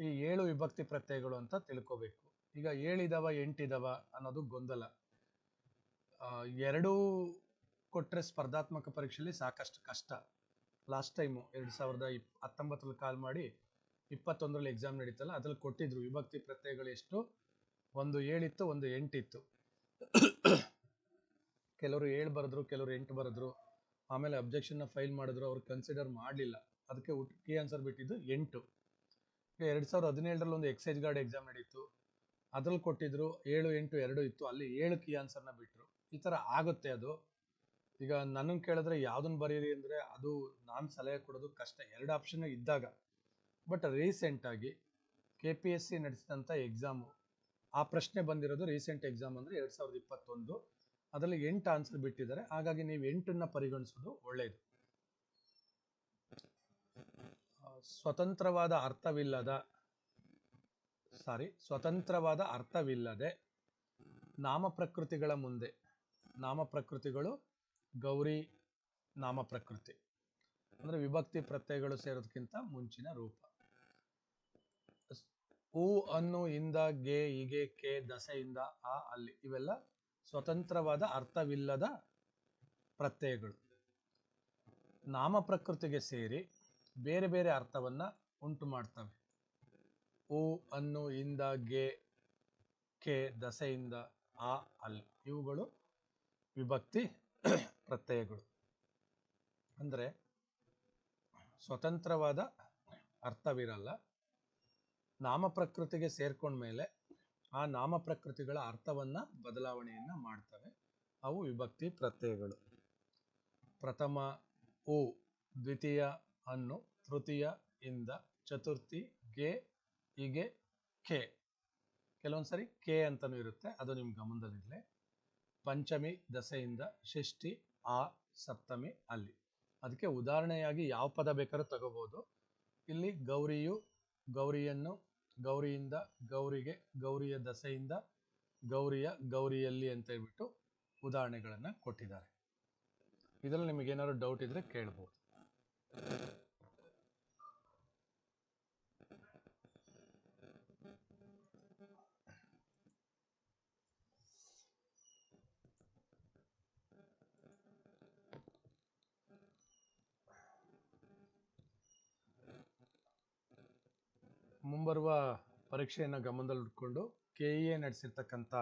ಈ ಏಳು ವಿಭಕ್ತಿ ಪ್ರತ್ಯಯಗಳು ಅಂತ ತಿಳ್ಕೋಬೇಕು. ಈಗ ಏಳಿದವ, ಎಂಟಿದವ ಅನ್ನೋದು ಗೊಂದಲ. ಎರಡೂ ಕೊಟ್ಟರೆ ಸ್ಪರ್ಧಾತ್ಮಕ ಪರೀಕ್ಷೆಯಲ್ಲಿ ಸಾಕಷ್ಟು ಕಷ್ಟ. ಲಾಸ್ಟ್ ಟೈಮು, ಎರಡು ಸಾವಿರದ ಇಪ್, ಹತ್ತೊಂಬತ್ತರಲ್ಲಿ ಕಾಲ್ ಮಾಡಿ ಇಪ್ಪತ್ತೊಂದರಲ್ಲಿ ಎಕ್ಸಾಮ್ ನಡೀತಲ್ಲ, ಅದ್ರಲ್ಲಿ ಕೊಟ್ಟಿದ್ರು. ವಿಭಕ್ತಿ ಪ್ರತ್ಯಯಗಳು ಎಷ್ಟು? ಒಂದು ಏಳಿತ್ತು, ಒಂದು ಎಂಟಿತ್ತು. ಕೆಲವರು ಏಳು ಬರೆದ್ರು, ಕೆಲವರು ಎಂಟು ಬರೆದ್ರು. ಆಮೇಲೆ ಅಬ್ಜೆಕ್ಷನ್ನ ಫೈಲ್ ಮಾಡಿದ್ರು, ಅವ್ರು ಕನ್ಸಿಡರ್ ಮಾಡಲಿಲ್ಲ. ಅದಕ್ಕೆ ಕೀ ಆನ್ಸರ್ ಬಿಟ್ಟಿದ್ದು ಎಂಟು. ಎರಡು ಸಾವಿರದ ಹದಿನೇಳರಲ್ಲಿ ಒಂದು ಎಕ್ಸೈಸ್ ಗಾರ್ಡ್ ಎಕ್ಸಾಮ್ ನಡೀತು. ಅದ್ರಲ್ಲಿ ಕೊಟ್ಟಿದ್ರು ಏಳು, ಎಂಟು, ಎರಡು ಇತ್ತು. ಅಲ್ಲಿ ಏಳು ಕೀ ಆನ್ಸರ್ನ ಬಿಟ್ಟರು ಈ ಥರ ಆಗುತ್ತೆ ಅದು. ಈಗ ನನ್ನನ್ನು ಕೇಳಿದ್ರೆ ಯಾವುದನ್ನು ಬರೀರಿ ಅಂದರೆ ಅದು ನಾನು ಸಲಹೆ ಕೊಡೋದು ಕಷ್ಟ. ಎರಡು ಆಪ್ಷನ್ ಇದ್ದಾಗ. ಬಟ್ ರೀಸೆಂಟಾಗಿ ಕೆ ಪಿ ಎಸ್ ಸಿ ನಡೆಸಿದಂಥ ಎಕ್ಸಾಮು, ಆ ಪ್ರಶ್ನೆ ಬಂದಿರೋದು ರೀಸೆಂಟ್ ಎಕ್ಸಾಮ್ ಅಂದರೆ ಎರಡು ಸಾವಿರದ ಇಪ್ಪತ್ತೊಂದು. ಅದರಲ್ಲಿ ಎಂಟು ಆನ್ಸರ್ ಬಿಟ್ಟಿದ್ದಾರೆ. ಹಾಗಾಗಿ ನೀವು ಎಂಟನ್ನು ಪರಿಗಣಿಸೋದು ಒಳ್ಳೆಯದು ಸ್ವತಂತ್ರವಾದ ಅರ್ಥವಿಲ್ಲದ, ಸಾರಿ, ಸ್ವತಂತ್ರವಾದ ಅರ್ಥವಿಲ್ಲದೆ ನಾಮ ಪ್ರಕೃತಿಗಳ ಮುಂದೆ, ನಾಮ ಪ್ರಕೃತಿಗಳು, ಗೌರಿ, ನಾಮ ಪ್ರಕೃತಿ, ಅಂದ್ರೆ ವಿಭಕ್ತಿ ಪ್ರತ್ಯಯಗಳು ಸೇರೋದಕ್ಕಿಂತ ಮುಂಚಿನ ರೂಪ. ಉ ಅನ್ನು ಇಂದ ಗೆ ಹೀಗೆ ಕೆ ದಸೆಯಿಂದ ಆ ಅಲ್ಲಿ ಇವೆಲ್ಲ ಸ್ವತಂತ್ರವಾದ ಅರ್ಥವಿಲ್ಲದ ಪ್ರತ್ಯಯಗಳು. ನಾಮ ಪ್ರಕೃತಿಗೆ ಸೇರಿ ಬೇರೆ ಬೇರೆ ಅರ್ಥವನ್ನ ಉಂಟು ಮಾಡ್ತವೆ. ಉ ಅನ್ನು ಇಂದ ಗೆ ಕೆ ದಸೆಯಿಂದ ಆ ಅಲ್ಲಿ ಇವುಗಳು ವಿಭಕ್ತಿ ಪ್ರತ್ಯಯಗಳು. ಅಂದರೆ ಸ್ವತಂತ್ರವಾದ ಅರ್ಥವಿರಲ್ಲ. ನಾಮ ಪ್ರಕೃತಿಗೆ ಸೇರ್ಕೊಂಡ್ಮೇಲೆ ಆ ನಾಮ ಪ್ರಕೃತಿಗಳ ಅರ್ಥವನ್ನ ಬದಲಾವಣೆಯನ್ನ ಮಾಡ್ತವೆ. ಅವು ವಿಭಕ್ತಿ ಪ್ರತ್ಯಯಗಳು. ಪ್ರಥಮ ಉ, ದ್ವಿತೀಯ ಅನ್ನು ತೃತೀಯ, ಇಂದ ಚತುರ್ಥಿ, ಗೆ ಹೀಗೆ ಕೆ. ಕೆಲವೊಂದ್ಸರಿ ಕೆ ಅಂತಲೂ ಇರುತ್ತೆ. ಅದು ನಿಮ್ಮ ಗಮನದಲ್ಲಿರಲಿ. ಪಂಚಮಿ ದಸೆಯಿಂದ ಷಷ್ಠಿ, ಆ ಸಪ್ತಮಿ ಅಲ್ಲಿ. ಅದಕ್ಕೆ ಉದಾಹರಣೆಯಾಗಿ ಯಾವ ಪದ ಬೇಕಾದ್ರೂ ತಗೋಬಹುದು ಇಲ್ಲಿ ಗೌರಿಯು ಗೌರಿಯನ್ನು ಗೌರಿಯಿಂದ, ಗೌರಿಗೆ, ಗೌರಿಯ ದಸೆಯಿಂದ, ಗೌರಿಯ ಗೌರಿಯಲ್ಲಿ ಅಂತ ಹೇಳ್ಬಿಟ್ಟು ಉದಾಹರಣೆಗಳನ್ನು ಕೊಟ್ಟಿದ್ದಾರೆ. ಇದರಲ್ಲಿ ನಿಮಗೇನಾದ್ರು ಡೌಟ್ ಇದ್ದರೆ ಕೇಳ್ಬೋದು. ಮುಂಬರುವ ಪರೀಕ್ಷೆಯನ್ನು ಗಮನದಲ್ಲಿಟ್ಕೊಂಡು ಕೆ ಇ ಎ ನಡೆಸಿರ್ತಕ್ಕಂಥ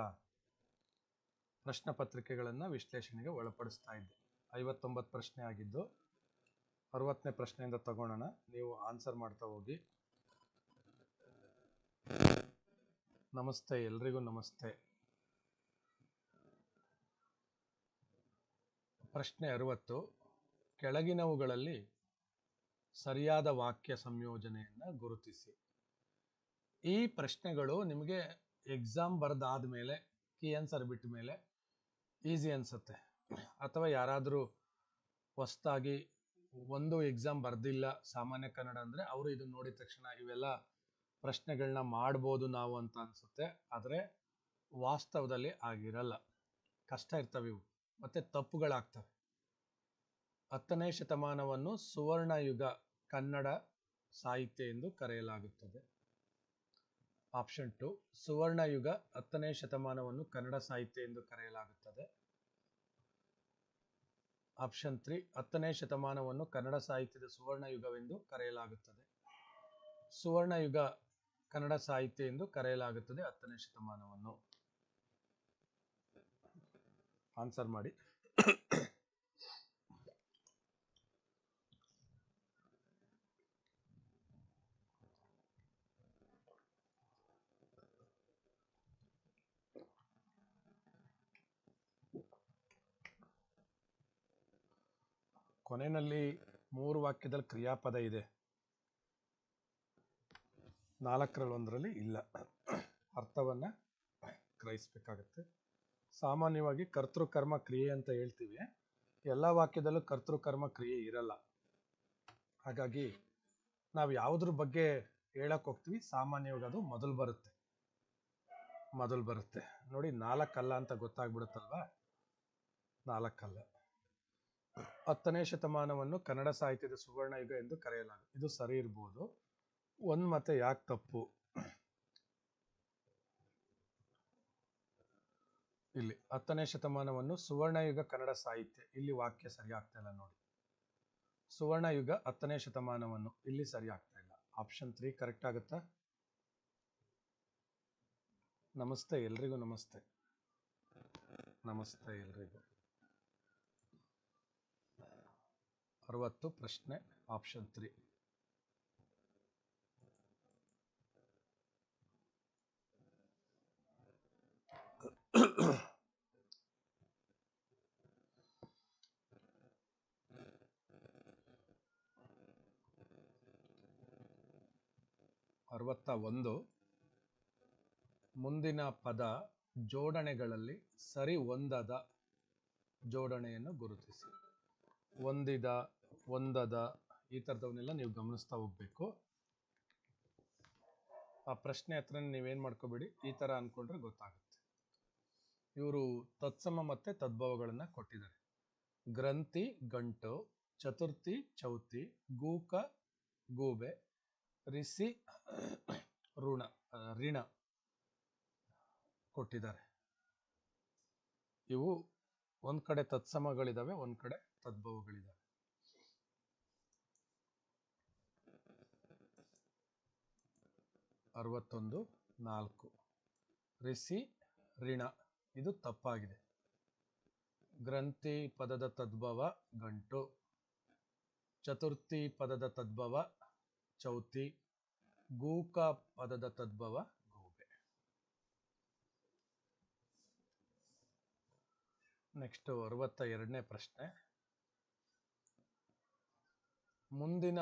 ಪ್ರಶ್ನೆ ಪತ್ರಿಕೆಗಳನ್ನು ವಿಶ್ಲೇಷಣೆಗೆ ಒಳಪಡಿಸ್ತಾ ಇದ್ದೆ. ಐವತ್ತೊಂಬತ್ತು ಪ್ರಶ್ನೆ ಆಗಿದ್ದು, ಅರವತ್ತನೇ ಪ್ರಶ್ನೆಯಿಂದ ತಗೊಳ್ಳೋಣ ನೀವು ಆನ್ಸರ್ ಮಾಡ್ತಾ ಹೋಗಿ. ನಮಸ್ತೆ, ಎಲ್ರಿಗೂ ನಮಸ್ತೆ. ಪ್ರಶ್ನೆ ಅರವತ್ತು, ಕೆಳಗಿನವುಗಳಲ್ಲಿ ಸರಿಯಾದ ವಾಕ್ಯ ಸಂಯೋಜನೆಯನ್ನು ಗುರುತಿಸಿ. ಈ ಪ್ರಶ್ನೆಗಳು ನಿಮಗೆ ಎಕ್ಸಾಮ್ ಬರೆದಾದ ಮೇಲೆ ಕೀ ಆನ್ಸರ್ ಬಿಟ್ಟ ಮೇಲೆ ಈಸಿ ಅನಿಸುತ್ತೆ. ಅಥವಾ ಯಾರಾದರೂ ಹೊಸ್ತಾಗಿ ಒಂದು ಎಕ್ಸಾಮ್ ಬರೆದಿಲ್ಲ, ಸಾಮಾನ್ಯ ಕನ್ನಡ ಅಂದರೆ ಅವರು ಇದನ್ನು ನೋಡಿದ ತಕ್ಷಣ ಇವೆಲ್ಲ ಪ್ರಶ್ನೆಗಳನ್ನ ಮಾಡ್ಬೋದು ನಾವು ಅಂತ ಅನಿಸುತ್ತೆ. ಆದರೆ ವಾಸ್ತವದಲ್ಲಿ ಆಗಿರಲ್ಲ. ಕಷ್ಟ ಇರ್ತವೆ ಇವು. ಮತ್ತು ತಪ್ಪುಗಳಾಗ್ತವೆ. ಹತ್ತನೇ ಶತಮಾನವನ್ನು ಸುವರ್ಣ ಯುಗ ಕನ್ನಡ ಸಾಹಿತ್ಯ ಎಂದು ಕರೆಯಲಾಗುತ್ತದೆ. ಆಪ್ಷನ್ ಟು ಸುವರ್ಣಯುಗ ಹತ್ತನೇ ಶತಮಾನವನ್ನು ಕನ್ನಡ ಸಾಹಿತ್ಯ ಎಂದು ಕರೆಯಲಾಗುತ್ತದೆ. ಆಪ್ಷನ್ ತ್ರೀ ಹತ್ತನೇ ಶತಮಾನವನ್ನು ಕನ್ನಡ ಸಾಹಿತ್ಯದ ಸುವರ್ಣಯುಗವೆಂದು ಕರೆಯಲಾಗುತ್ತದೆ. ಸುವರ್ಣಯುಗ ಕನ್ನಡ ಸಾಹಿತ್ಯ ಎಂದು ಕರೆಯಲಾಗುತ್ತದೆ ಹತ್ತನೇ ಶತಮಾನವನ್ನು. ಆನ್ಸರ್ ಮಾಡಿ. ಕೊನೆಯಲ್ಲಿ ಮೂರು ವಾಕ್ಯದಲ್ಲಿ ಕ್ರಿಯಾಪದ ಇದೆ. ನಾಲ್ಕರಲ್ಲಿ ಒಂದರಲ್ಲಿ ಇಲ್ಲ. ಅರ್ಥವನ್ನ ಗ್ರಹಿಸ್ಬೇಕಾಗತ್ತೆ. ಸಾಮಾನ್ಯವಾಗಿ ಕರ್ತೃಕರ್ಮ ಕ್ರಿಯೆ ಅಂತ ಹೇಳ್ತೀವಿ. ಎಲ್ಲ ವಾಕ್ಯದಲ್ಲೂ ಕರ್ತೃಕರ್ಮ ಕ್ರಿಯೆ ಇರಲ್ಲ. ಹಾಗಾಗಿ ನಾವು ಯಾವುದ್ರ ಬಗ್ಗೆ ಹೇಳಕ್ ಹೋಗ್ತೀವಿ, ಸಾಮಾನ್ಯವಾಗಿ ಅದು ಮೊದಲು ಬರುತ್ತೆ. ಮೊದಲು ಬರುತ್ತೆ. ನೋಡಿ ನಾಲ್ಕಲ್ಲ ಅಂತ ಗೊತ್ತಾಗ್ಬಿಡುತ್ತಲ್ವಾ? ನಾಲ್ಕಲ್ಲ. ಹತ್ತನೇ ಶತಮಾನವನ್ನು ಕನ್ನಡ ಸಾಹಿತ್ಯದ ಸುವರ್ಣಯುಗ ಎಂದು ಕರೆಯಲಾಗುತ್ತೆ ಇದು ಸರಿ ಇರ್ಬೋದು. ಒಂದ್ ಮತ್ತೆ ಯಾಕೆ ತಪ್ಪು? ಇಲ್ಲಿ, ಹತ್ತನೇ ಶತಮಾನವನ್ನು ಸುವರ್ಣಯುಗ ಕನ್ನಡ ಸಾಹಿತ್ಯ. ಇಲ್ಲಿ ವಾಕ್ಯ ಸರಿ ಆಗ್ತಾ ಇಲ್ಲ ನೋಡಿ. ಸುವರ್ಣಯುಗ ಹತ್ತನೇ ಶತಮಾನವನ್ನು ಇಲ್ಲಿ ಸರಿ ಆಗ್ತಾ ಇಲ್ಲ. ಆಪ್ಷನ್ ತ್ರೀ ಕರೆಕ್ಟ್ ಆಗುತ್ತಾ? ನಮಸ್ತೆ, ಎಲ್ರಿಗೂ ನಮಸ್ತೆ. ನಮಸ್ತೆ, ಎಲ್ರಿಗೂ. ಅರವತ್ತು ಪ್ರಶ್ನೆ ಆಪ್ಷನ್ ತ್ರೀ ಅರವತ್ತ ಒಂದು. ಮುಂದಿನ ಪದ ಜೋಡಣೆಗಳಲ್ಲಿ ಸರಿ ಹೊಂದದ ಜೋಡಣೆಯನ್ನು ಗುರುತಿಸಿ. ಹೊಂದಿದ ಹೊಂದದ ಈ ಥರದವನ್ನೆಲ್ಲ ನೀವು ಗಮನಿಸ್ತಾ ಹೋಗ್ಬೇಕು. ಆ ಪ್ರಶ್ನೆ ಹತ್ರ ನೀವೇನು ಮಾಡ್ಕೋಬೇಡಿ, ಈ ಥರ ಅನ್ಕೊಂಡ್ರೆ ಗೊತ್ತಾಗುತ್ತೆ. ಇವರು ತತ್ಸಮ ಮತ್ತೆ ತದ್ಭವಗಳನ್ನು ಕೊಟ್ಟಿದ್ದಾರೆ. ಗ್ರಂಥಿ, ಗಂಟು, ಚತುರ್ಥಿ, ಚೌತಿ, ಗೂಕ, ಗೂಬೆ, ರಿಸಿ, ಋಣ ಋಣ ಕೊಟ್ಟಿದ್ದಾರೆ. ಇವು ಒಂದು ಕಡೆ ತತ್ಸಮಗಳಿದಾವೆ, ಒಂದು ಕಡೆ ತದ್ಭವಗಳಿದಾವೆ. ಅರವತ್ತೊಂದು, ನಾಲ್ಕು. ರಿಸಿ ಋಣ. ಇದು ತಪ್ಪಾಗಿದೆ. ಗ್ರಂಥಿ ಪದದ ತದ್ಭವ ಗಂಟು. ಚತುರ್ಥಿ ಪದದ ತದ್ಭವ ಚೌತಿ. ಗೂಕ ಪದದ ತದ್ಭವ ಗೂಬೆ. ನೆಕ್ಸ್ಟ್ ಅರವತ್ತ ಎರಡನೇ ಪ್ರಶ್ನೆ. ಮುಂದಿನ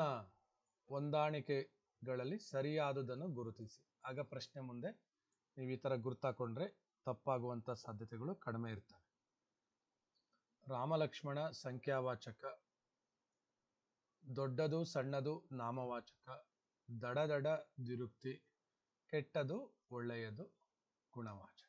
ಹೊಂದಾಣಿಕೆಗಳಲ್ಲಿ ಸರಿಯಾದುದನ್ನು ಗುರುತಿಸಿ. ಆಗ ಪ್ರಶ್ನೆ ಮುಂದೆ ನೀವು ಈ ಥರ ಗುರುತಾಕೊಂಡ್ರೆ ತಪ್ಪಾಗುವಂಥ ಸಾಧ್ಯತೆಗಳು ಕಡಿಮೆ ಇರ್ತವೆ. ರಾಮಲಕ್ಷ್ಮಣ ಸಂಖ್ಯಾವಾಚಕ, ದೊಡ್ಡದು ಸಣ್ಣದು ನಾಮವಾಚಕ, ದಡದಡ ದಿರುಕ್ತಿ ಕೆಟ್ಟದು ಒಳ್ಳೆಯದು ಗುಣವಾಚಕ.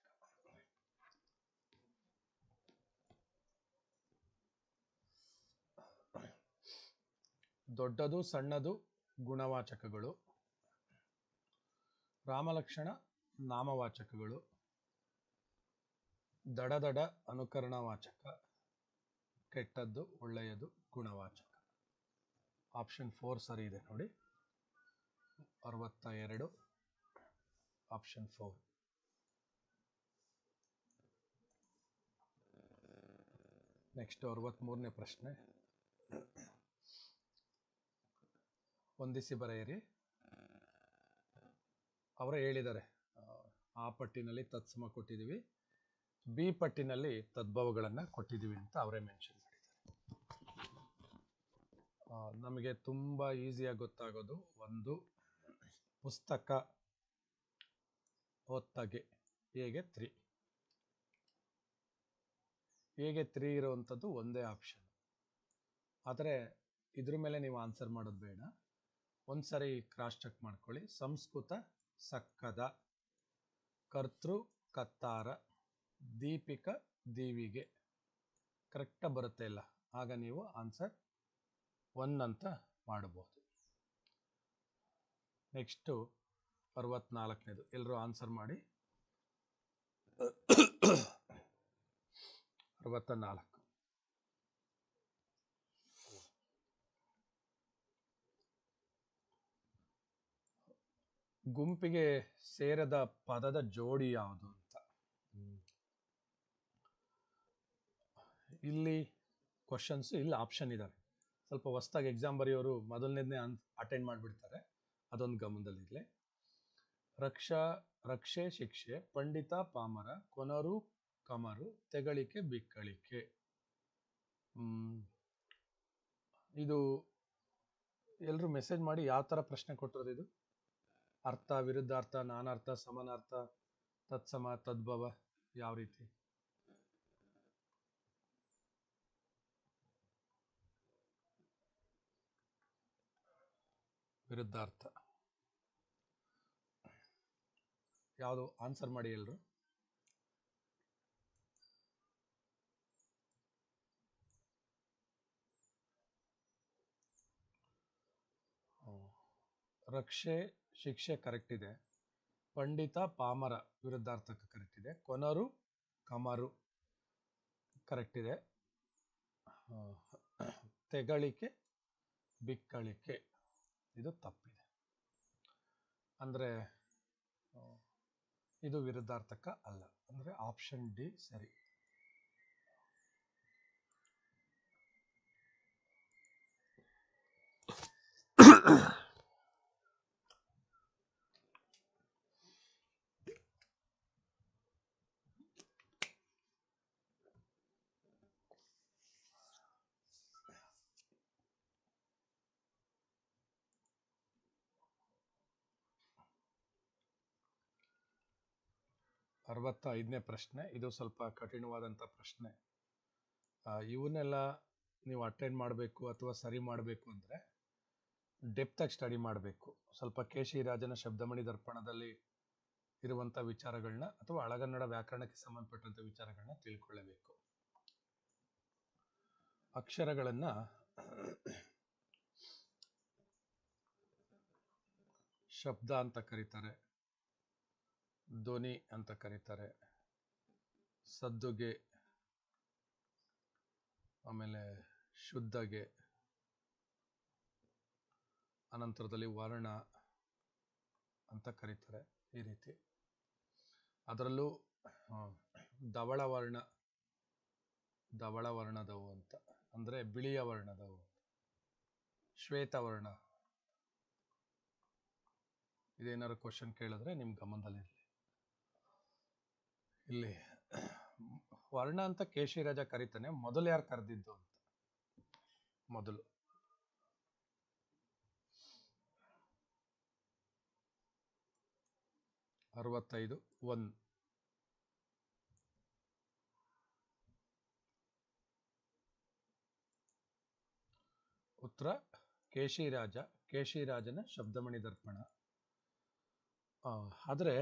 ದೊಡ್ಡದು ಸಣ್ಣದು ಗುಣವಾಚಕಗಳು. ರಾಮಲಕ್ಷಣ ನಾಮವಾಚಕಗಳು. ದಡದಡ ಅನುಕರಣ ವಾಚಕ ಕೆಟ್ಟದ್ದು ಒಳ್ಳೆಯದು ಗುಣವಾಚಕ. ಆಪ್ಷನ್ ಫೋರ್ ಸರಿ ಇದೆ ನೋಡಿ. ಅರವತ್ತ ಎರಡು ಆಪ್ಷನ್ ಫೋರ್. ನೆಕ್ಸ್ಟ್ ಅರವತ್ತ್ಮೂರನೇ ಪ್ರಶ್ನೆ. ಹೊಂದಿಸಿ ಬರೆಯಿರಿ. ಅವರೇ ಹೇಳಿದ್ದಾರೆ ಆ, ಪಟ್ಟಿನಲ್ಲಿ ತತ್ಸಮ ಕೊಟ್ಟಿದ್ದೀವಿ ಬಿ ಪಟ್ಟಿನಲ್ಲಿ ತದ್ಭವಗಳನ್ನು ಕೊಟ್ಟಿದ್ದೀವಿ ಅಂತ ಅವರೇ ಮೆನ್ಷನ್ ಮಾಡಿದ್ದಾರೆ. ನಮಗೆ ತುಂಬ ಈಸಿಯಾಗಿ ಗೊತ್ತಾಗೋದು ಒಂದು ಪುಸ್ತಕ ಹೊತ್ತಗೆ ಹೇಗೆ ತ್ರೀ ಹೇಗೆ ತ್ರೀ ಇರುವಂಥದ್ದು ಒಂದೇ ಆಪ್ಷನ್ ಆದರೆ ಇದ್ರ ಮೇಲೆ ನೀವು ಆನ್ಸರ್ ಮಾಡೋದು ಬೇಡ. ಒಂದ್ಸರಿ ಕ್ರಾಸ್ ಚೆಕ್ ಮಾಡ್ಕೊಳ್ಳಿ. ಸಂಸ್ಕೃತ ಸಕ್ಕದ ಕರ್ತೃ ಕತ್ತಾರ ದೀಪಿಕ ದೀವಿಗೆ. ಕರೆಕ್ಟಾಗಿ ಬರುತ್ತೆ ಇಲ್ಲ ಆಗ ನೀವು ಆನ್ಸರ್ ಒನ್ ಅಂತ ಮಾಡಬಹುದು. ನೆಕ್ಸ್ಟು ಅರವತ್ನಾಲ್ಕನೇದು. ಎಲ್ಲರೂ ಆನ್ಸರ್ ಮಾಡಿ. ಅರವತ್ತ ನಾಲ್ಕು ಗುಂಪಿಗೆ ಸೇರದ ಪದದ ಜೋಡಿ ಯಾವುದು ಅಂತ? ಇಲ್ಲಿ ಕ್ವಶನ್ಸ್ ಇಲ್ಲಿ ಆಪ್ಷನ್ ಇದ್ದಾವೆ ಸ್ವಲ್ಪ ಹೊಸ್ದಾಗಿ ಎಕ್ಸಾಮ್ ಬರೆಯೋರು ಮೊದಲನೇದನ್ನೇ ಅನ್ ಅಟೆಂಡ್ ಮಾಡಿಬಿಡ್ತಾರೆ. ಅದೊಂದು ಗಮನದಲ್ಲಿರಲಿ ರಕ್ಷಾ ರಕ್ಷೆ ಶಿಕ್ಷೆ ಪಂಡಿತ ಪಾಮರ ಕೊನರು ಕಮರು ತೆಗಳಿಕೆ ಬಿಕ್ಕಳಿಕೆ. ಇದು ಎಲ್ಲರೂ ಮೆಸೇಜ್ ಮಾಡಿ ಯಾವ ಥರ ಪ್ರಶ್ನೆ ಕೊಟ್ಟಿರೋದು ಇದು? ಅರ್ಥ ವಿರುದ್ಧಾರ್ಥ ನಾನಾರ್ಥ ಸಮಾನಾರ್ಥ ತತ್ಸಮ ತದ್ಭವ ಯಾವ ರೀತಿ? ವಿರುದ್ಧಾರ್ಥ. ಯಾವುದು? ಆನ್ಸರ್ ಮಾಡಿ ಎಲ್ರು. ರಕ್ಷೆ ಶಿಕ್ಷೆ ಕರೆಕ್ಟ್ ಇದೆ. ಪಂಡಿತ ಪಾಮರ ವಿರುದ್ಧಾರ್ಥಕ ಕರೆಕ್ಟ್ ಇದೆ. ಕೊನರು ಕಮರು ಕರೆಕ್ಟ್ ಇದೆ. ತೆಗಳಿಕೆ, ಬಿಕ್ಕಳಿಕೆ ಇದು ತಪ್ಪಿದೆ. ಅಂದರೆ ಇದು ವಿರುದ್ಧಾರ್ಥಕ ಅಲ್ಲ. ಅಂದರೆ ಆಪ್ಷನ್ ಡಿ ಸರಿ. ಅರವತ್ತ ಐದನೇ ಪ್ರಶ್ನೆ. ಇದು ಸ್ವಲ್ಪ ಕಠಿಣವಾದಂಥ ಪ್ರಶ್ನೆ. ಇವನ್ನೆಲ್ಲ ನೀವು ಅಟೆಂಡ್ ಮಾಡಬೇಕು ಅಥವಾ ಸರಿ ಮಾಡಬೇಕು ಅಂದರೆ ಡೆಪ್ತಾಗಿ ಸ್ಟಡಿ ಮಾಡಬೇಕು. ಸ್ವಲ್ಪ ಕೇಶಿ ರಾಜನ ಶಬ್ದಮಣಿ ದರ್ಪಣದಲ್ಲಿ ಇರುವಂಥ ವಿಚಾರಗಳನ್ನ ಅಥವಾ ಅಳಗನ್ನಡ ವ್ಯಾಕರಣಕ್ಕೆ ಸಂಬಂಧಪಟ್ಟಂಥ ವಿಚಾರಗಳನ್ನ ತಿಳ್ಕೊಳ್ಳಬೇಕು. ಅಕ್ಷರಗಳನ್ನು ಶಬ್ದ ಅಂತ ಕರೀತಾರೆ. ಧ್ವನಿ ಅಂತ ಕರೀತಾರೆ. ಸದ್ದುಗೆ, ಆಮೇಲೆ ಶುದ್ಧಗೆ, ಅನಂತರದಲ್ಲಿ ವರ್ಣ ಅಂತ ಕರೀತಾರೆ ಈ ರೀತಿ. ಅದರಲ್ಲೂ ಧವಳ ವರ್ಣ, ಧವಳ ವರ್ಣದವು ಅಂತ. ಅಂದರೆ ಬಿಳಿಯ ವರ್ಣದವು. ಶ್ವೇತವರ್ಣ ಇದೇನಾದ್ರು ಕ್ವಶನ್ ಕೇಳಿದ್ರೆ ನಿಮ್ಮ ಗಮನದಲ್ಲಿರಲಿ ಇಲ್ಲಿ ವರ್ಣ ಅಂತ ಕೇಶಿರಾಜ ಕರಿತಾನೆ, ಮೊದಲು ಯಾರು ಕರೆದಿದ್ದು ಅಂತ? ಮೊದಲು. ಅರವತ್ತೈದು ಒನ್ ಉತ್ತರ ಕೇಶಿರಾಜ ಕೇಶಿರಾಜನ ಶಬ್ದಮಣಿ ದರ್ಪಣ ಆದರೆ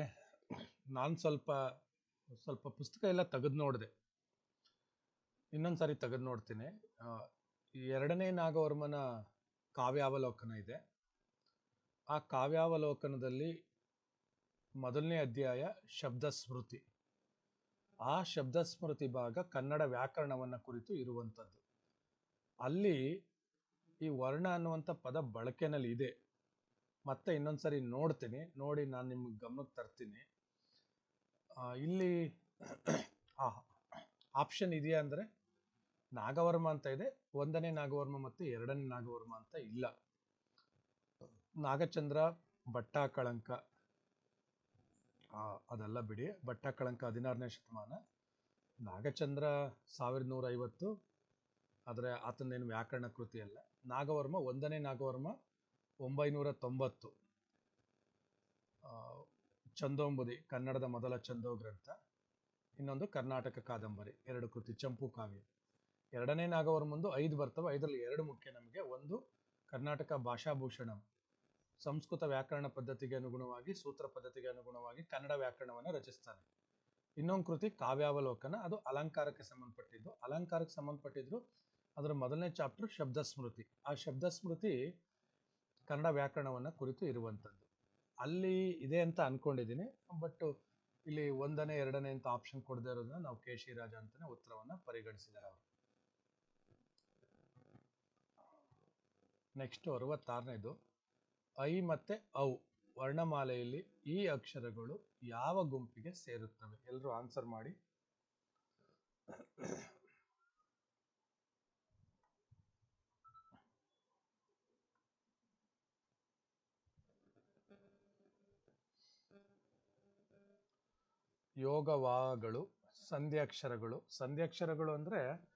ನಾನು ಸ್ವಲ್ಪ ಸ್ವಲ್ಪ ಪುಸ್ತಕ ಎಲ್ಲ ತೆಗೆದು ನೋಡಿದೆ. ಇನ್ನೊಂದು ಸಾರಿ ತೆಗೆದು ನೋಡ್ತೀನಿ. ಎರಡನೇ ನಾಗವರ್ಮನ ಕಾವ್ಯಾವಲೋಕನ ಇದೆ. ಆ ಕಾವ್ಯಾವಲೋಕನದಲ್ಲಿ ಮೊದಲನೇ ಅಧ್ಯಾಯ ಶಬ್ದ ಸ್ಮೃತಿ ಆ ಶಬ್ದ ಸ್ಮೃತಿ ಭಾಗ ಕನ್ನಡ ವ್ಯಾಕರಣವನ್ನು ಕುರಿತು ಇರುವಂಥದ್ದು ಅಲ್ಲಿ ಈ ವರ್ಣ ಅನ್ನುವಂಥ ಪದ ಬಳಕೆನಲ್ಲಿ ಇದೆ. ಮತ್ತೆ ಇನ್ನೊಂದ್ಸರಿ ನೋಡ್ತೀನಿ. ನೋಡಿ ನಾನು ನಿಮ್ಗೆ ಗಮನಕ್ಕೆ ತರ್ತೀನಿ. ಇಲ್ಲಿ ಆಪ್ಷನ್ ಇದೆಯಾ ಅಂದರೆ ನಾಗವರ್ಮ ಅಂತ ಇದೆ. ಒಂದನೇ ನಾಗವರ್ಮ ಮತ್ತು ಎರಡನೇ ನಾಗವರ್ಮ ಅಂತ ಇಲ್ಲ. ನಾಗಚಂದ್ರ ಭಟ್ಟ ಕಳಂಕ ಅದೆಲ್ಲ ಬಿಡಿ. ಭಟ್ಟಾಕಳಂಕ ಹದಿನಾರನೇ ಶತಮಾನ. ನಾಗಚಂದ್ರ ಸಾವಿರದ ನೂರ ಐವತ್ತು ಆದರೆ ಆತನೇನು ವ್ಯಾಕರಣ ಕೃತಿ ಅಲ್ಲ. ನಾಗವರ್ಮ, ಒಂದನೇ ನಾಗವರ್ಮ, ಒಂಬೈನೂರ ತೊಂಬತ್ತು. ಚಂದೋಂಬುದಿ ಕನ್ನಡದ ಮೊದಲ ಚಂದೋ ಗ್ರಂಥ ಇನ್ನೊಂದು ಕರ್ನಾಟಕ ಕಾದಂಬರಿ, ಎರಡು ಕೃತಿ ಚಂಪು ಕಾವ್ಯ. ಎರಡನೇ ನಾಗವರ್ಮಂದು ಐದು ಬರ್ತವೆ, ಐದರಲ್ಲಿ ಎರಡು ಮುಖ್ಯ ನಮಗೆ. ಒಂದು, ಕರ್ನಾಟಕ ಭಾಷಾಭೂಷಣ. ಸಂಸ್ಕೃತ ವ್ಯಾಕರಣ ಪದ್ಧತಿಗೆ ಅನುಗುಣವಾಗಿ, ಸೂತ್ರ ಪದ್ಧತಿಗೆ ಅನುಗುಣವಾಗಿ ಕನ್ನಡ ವ್ಯಾಕರಣವನ್ನು ರಚಿಸ್ತಾನೆ. ಇನ್ನೊಂದು ಕೃತಿ ಕಾವ್ಯಾವಲೋಕನ, ಅದು ಅಲಂಕಾರಕ್ಕೆ ಸಂಬಂಧಪಟ್ಟಿದ್ದು. ಅಲಂಕಾರಕ್ಕೆ ಸಂಬಂಧಪಟ್ಟಿದ್ರು ಅದರ ಮೊದಲನೇ ಚಾಪ್ಟರ್ ಶಬ್ದ ಸ್ಮೃತಿ ಆ ಶಬ್ದ ಸ್ಮೃತಿ ಕನ್ನಡ ವ್ಯಾಕರಣವನ್ನು ಕುರಿತು ಇರುವಂಥದ್ದು. ಅಲ್ಲಿ ಇದೆ ಅಂತ ಅನ್ಕೊಂಡಿದ್ದೀನಿ. ಬಟ್ ಇಲ್ಲಿ ಒಂದನೇ, ಎರಡನೇ ಅಂತ ಆಪ್ಷನ್ ಕೊಡದೇ ಇರೋದನ್ನ ನಾವು ಕೆ ರಾಜ ಅಂತಾನೆ ಉತ್ತರವನ್ನ ಪರಿಗಣಿಸಿದ್ದಾರೆ ಅವರು. ನೆಕ್ಸ್ಟ್ ಅರವತ್ತಾರನೇದು. ಐ ಮತ್ತೆ ಔ ವರ್ಣಮಾಲೆಯಲ್ಲಿ ಈ ಅಕ್ಷರಗಳು ಯಾವ ಗುಂಪಿಗೆ ಸೇರುತ್ತವೆ? ಎಲ್ಲರೂ ಆನ್ಸರ್ ಮಾಡಿ. ಯೋಗವಾಗಳು, ಸಂಧ್ಯಾಕ್ಷರಗಳು. ಸಂಧ್ಯಾಕ್ಷರಗಳು ಅಂದ್ರೆ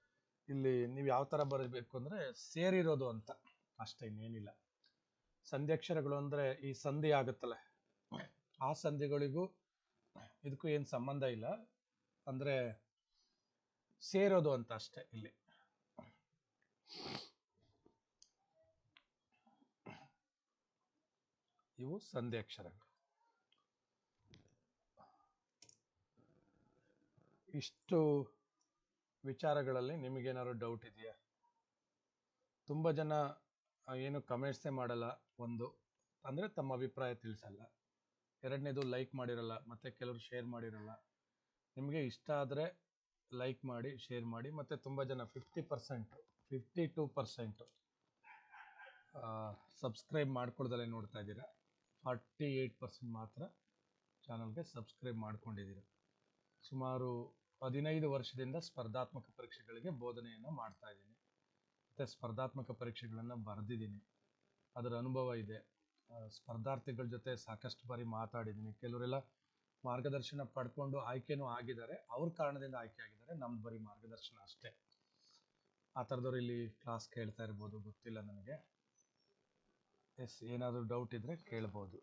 ಇಲ್ಲಿ ನೀವು ಯಾವ ತರ ಬರಬೇಕು ಅಂದ್ರೆ ಸೇರಿರೋದು ಅಂತ. ಅಷ್ಟೇ, ಇನ್ನೇನಿಲ್ಲ. ಸಂಧ್ಯಾಕ್ಷರಗಳು ಅಂದ್ರೆ ಈ ಸಂಧಿ ಆಗುತ್ತಲ್ಲ. ಆ ಸಂಧಿಗಳಿಗೂ ಇದಕ್ಕೂ ಏನು ಸಂಬಂಧ ಇಲ್ಲ. ಅಂದ್ರೆ ಸೇರೋದು ಅಂತ ಅಷ್ಟೇ ಇಲ್ಲಿ. ಇವು ಸಂಧ್ಯಾಕ್ಷರಗಳು. ಇಷ್ಟು ವಿಚಾರಗಳಲ್ಲಿ ನಿಮಗೇನಾದ್ರು ಡೌಟ್ ಇದೆಯಾ? ತುಂಬ ಜನ ಏನು ಕಮೆಂಟ್ಸೇ ಮಾಡಲ್ಲ ಒಂದು. ಅಂದರೆ ತಮ್ಮ ಅಭಿಪ್ರಾಯ ತಿಳಿಸಲ್ಲ. ಎರಡನೇದು ಲೈಕ್ ಮಾಡಿರಲ್ಲ, ಮತ್ತು ಕೆಲವರು ಶೇರ್ ಮಾಡಿರಲ್ಲ. ನಿಮಗೆ ಇಷ್ಟ ಆದರೆ ಲೈಕ್ ಮಾಡಿ ಶೇರ್ ಮಾಡಿ, ಮತ್ತು ತುಂಬ ಜನ fifty percent fifty two percent subscribe ಮಾಡ್ಕೊಳ್ದಲ್ಲೇ ನೋಡ್ತಾ ಇದ್ದೀರಾ. ಫಾರ್ಟಿ ಏಯ್ಟ್ ಪರ್ಸೆಂಟ್ ಮಾತ್ರ ಚಾನಲ್ಗೆ ಸಬ್ಸ್ಕ್ರೈಬ್ ಮಾಡ್ಕೊಂಡಿದ್ದೀರಾ. ಸುಮಾರು ಹದಿನೈದು ವರ್ಷದಿಂದ ಸ್ಪರ್ಧಾತ್ಮಕ ಪರೀಕ್ಷೆಗಳಿಗೆ ಬೋಧನೆಯನ್ನು ಮಾಡ್ತಾ ಇದ್ದೀನಿ. ಮತ್ತು ಸ್ಪರ್ಧಾತ್ಮಕ ಪರೀಕ್ಷೆಗಳನ್ನು ಬರೆದಿದ್ದೀನಿ. ಅದರ ಅನುಭವ ಇದೆ. ಸ್ಪರ್ಧಾರ್ಥಿಗಳ ಜೊತೆ ಸಾಕಷ್ಟು ಬಾರಿ ಮಾತಾಡಿದ್ದೀನಿ. ಕೆಲವರೆಲ್ಲ ಮಾರ್ಗದರ್ಶನ ಪಡ್ಕೊಂಡು ಆಯ್ಕೆನೂ ಆಗಿದ್ದಾರೆ. ಅವ್ರ ಕಾರಣದಿಂದ ಆಯ್ಕೆ ಆಗಿದ್ದಾರೆ. ನಮ್ದು ಬರೀ ಮಾರ್ಗದರ್ಶನ ಅಷ್ಟೇ. ಆ ಥರದವ್ರು ಇಲ್ಲಿ ಕ್ಲಾಸ್ ಕೇಳ್ತಾ ಇರ್ಬೋದು, ಗೊತ್ತಿಲ್ಲ ನನಗೆ ಎಸ್, ಏನಾದರೂ ಡೌಟ್ ಇದ್ದರೆ ಕೇಳ್ಬೋದು.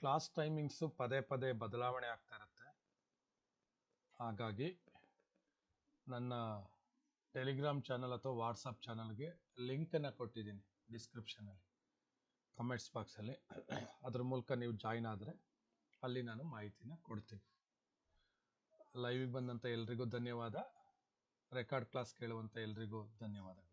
ಕ್ಲಾಸ್ ಟೈಮಿಂಗ್ಸು ಪದೇ ಪದೇ ಬದಲಾವಣೆ ಆಗ್ತಾ ಇರುತ್ತೆ. ಹಾಗಾಗಿ ನನ್ನ ಟೆಲಿಗ್ರಾಮ್ ಚಾನಲ್ ಅಥವಾ ವಾಟ್ಸಪ್ ಚಾನಲ್ಗೆ ಲಿಂಕನ್ನು ಕೊಟ್ಟಿದ್ದೀನಿ ಡಿಸ್ಕ್ರಿಪ್ಷನಲ್ಲಿ, ಕಮೆಂಟ್ಸ್ ಬಾಕ್ಸಲ್ಲಿ. ಅದ್ರ ಮೂಲಕ ನೀವು ಜಾಯ್ನ್ ಆದರೆ ಅಲ್ಲಿ ನಾನು ಮಾಹಿತಿನ ಕೊಡ್ತೀನಿ. ಲೈವಿಗೆ ಬಂದಂಥ ಎಲ್ರಿಗೂ ಧನ್ಯವಾದ. ರೆಕಾರ್ಡ್ ಕ್ಲಾಸ್ ಕೇಳುವಂಥ ಎಲ್ರಿಗೂ ಧನ್ಯವಾದಗಳು.